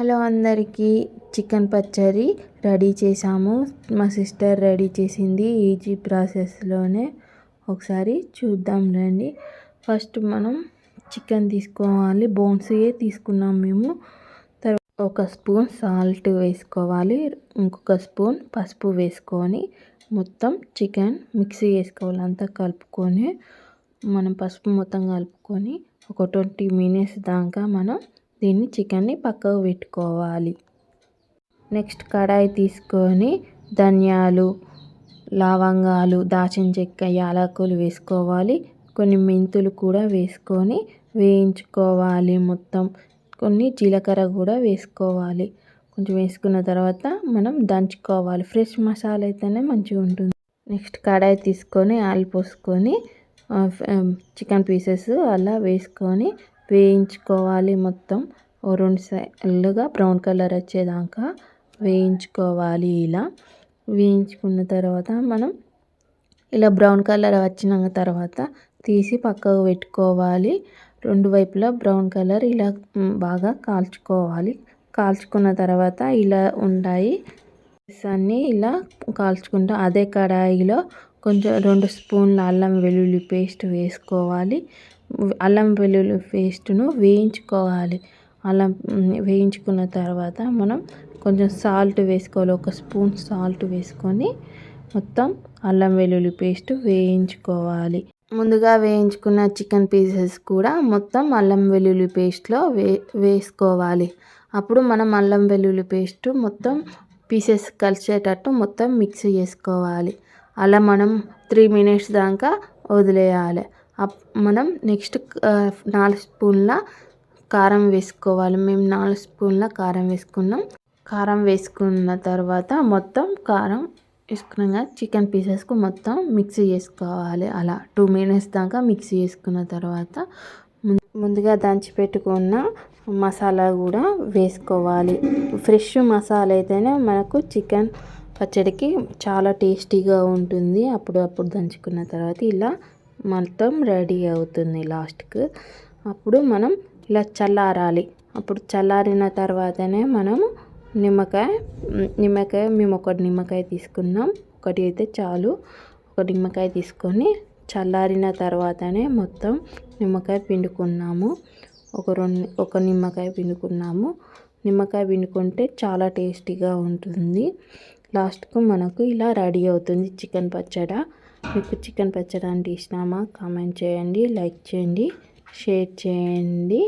Hello అందరికీ chicken పచ్చడి ready చేసాము మా సిస్టర్ రెడీ చేసింది ఈజీ ప్రాసెస్లోనే. ఒకసారి చూద్దాం రండి. ఫస్ట్ మనం చికెన్ తీసుకోవాలి. బోన్స్యే తీసుకున్నాం మేము. తర్వాత ఒక స్పూన్ సాల్ట్ వేసుకోవాలి. ఇంకొక స్పూన్ పసుపు వేసుకొని మొత్తం చికెన్ మిక్సీ వేసుకోవాలి. అంతా కలుపుకొని మనం పసుపు మొత్తం కలుపుకొని ఒక ట్వంటీ మినిట్స్ దాకా మనం దీన్ని చికెన్ని పక్కకు పెట్టుకోవాలి. నెక్స్ట్ కడాయి తీసుకొని ధనియాలు లవంగాలు దాచిన చెక్క యాలకులు వేసుకోవాలి. కొన్ని మెంతులు కూడా వేసుకొని వేయించుకోవాలి మొత్తం. కొన్ని జీలకర్ర కూడా వేసుకోవాలి. కొంచెం వేసుకున్న తర్వాత మనం దంచుకోవాలి. ఫ్రెష్ మసాలా అయితేనే మంచిగా ఉంటుంది. నెక్స్ట్ కడాయి తీసుకొని ఆయిల్ పోసుకొని చికెన్ పీసెస్ అలా వేసుకొని వేయించుకోవాలి మొత్తం. ఓ రెండు సైడ్లుగా బ్రౌన్ కలర్ వచ్చేదాకా వేయించుకోవాలి ఇలా. వేయించుకున్న తర్వాత మనం ఇలా బ్రౌన్ కలర్ వచ్చిన తర్వాత తీసి పక్కకు పెట్టుకోవాలి. రెండు వైపులా బ్రౌన్ కలర్ ఇలా బాగా కాల్చుకోవాలి. కాల్చుకున్న తర్వాత ఇలా ఉంటాయి అన్నీ ఇలా కాల్చుకుంటా అదే కడాయిలో కొంచెం రెండు స్పూన్ల అల్లం వెల్లుల్లి పేస్ట్ వేసుకోవాలి. అల్లం వెల్లుల్లి పేస్ట్ను వేయించుకోవాలి. అల్లం వేయించుకున్న తర్వాత మనం కొంచెం సాల్ట్ వేసుకోవాలి. ఒక స్పూన్ సాల్ట్ వేసుకొని మొత్తం అల్లం వెల్లుల్లి పేస్ట్ వేయించుకోవాలి. ముందుగా వేయించుకున్న చికెన్ పీసెస్ కూడా మొత్తం అల్లం వెల్లుల్లి పేస్ట్లో వే వేసుకోవాలి. అప్పుడు మనం అల్లం వెల్లుల్లి పేస్ట్ మొత్తం పీసెస్ కలిసేటట్టు మొత్తం మిక్స్ చేసుకోవాలి. అలా మనం త్రీ మినిట్స్ దాకా వదిలేయాలి. మనం నెక్స్ట్ నాలుగు స్పూన్ల కారం వేసుకోవాలి. మేము నాలుగు స్పూన్ల కారం వేసుకున్నాం. కారం వేసుకున్న తర్వాత మొత్తం కారం వేసుకున్నాక చికెన్ పీసెస్కు మొత్తం మిక్సీ చేసుకోవాలి. అలా టూ మినిట్స్ దాకా మిక్సీ చేసుకున్న తర్వాత ముందుగా దంచి పెట్టుకున్న మసాలా కూడా వేసుకోవాలి. ఫ్రెష్ మసాలా అయితేనే మనకు చికెన్ పచ్చడికి చాలా టేస్టీగా ఉంటుంది. అప్పుడు అప్పుడు దంచుకున్న తర్వాత ఇలా మొత్తం రెడీ అవుతుంది లాస్ట్కు. అప్పుడు మనం ఇలా చల్లారాలి. అప్పుడు చల్లారిన తర్వాతనే మనము నిమ్మకాయ నిమ్మకాయ మేము ఒక నిమ్మకాయ తీసుకున్నాం. ఒకటి అయితే చాలు. ఒక నిమ్మకాయ తీసుకొని చల్లారిన తర్వాతనే మొత్తం నిమ్మకాయ పిండుకున్నాము. ఒక రెండు ఒక నిమ్మకాయ పిండుకున్నాము. నిమ్మకాయ పిండుకుంటే చాలా టేస్టీగా ఉంటుంది. లాస్ట్కు మనకు ఇలా రెడీ అవుతుంది చికెన్ పచ్చడా. మీకు చికెన్ పచ్చడి అంటే ఇష్టమా? కామెంట్ చేయండి లైక్ చేయండి షేర్ చేయండి.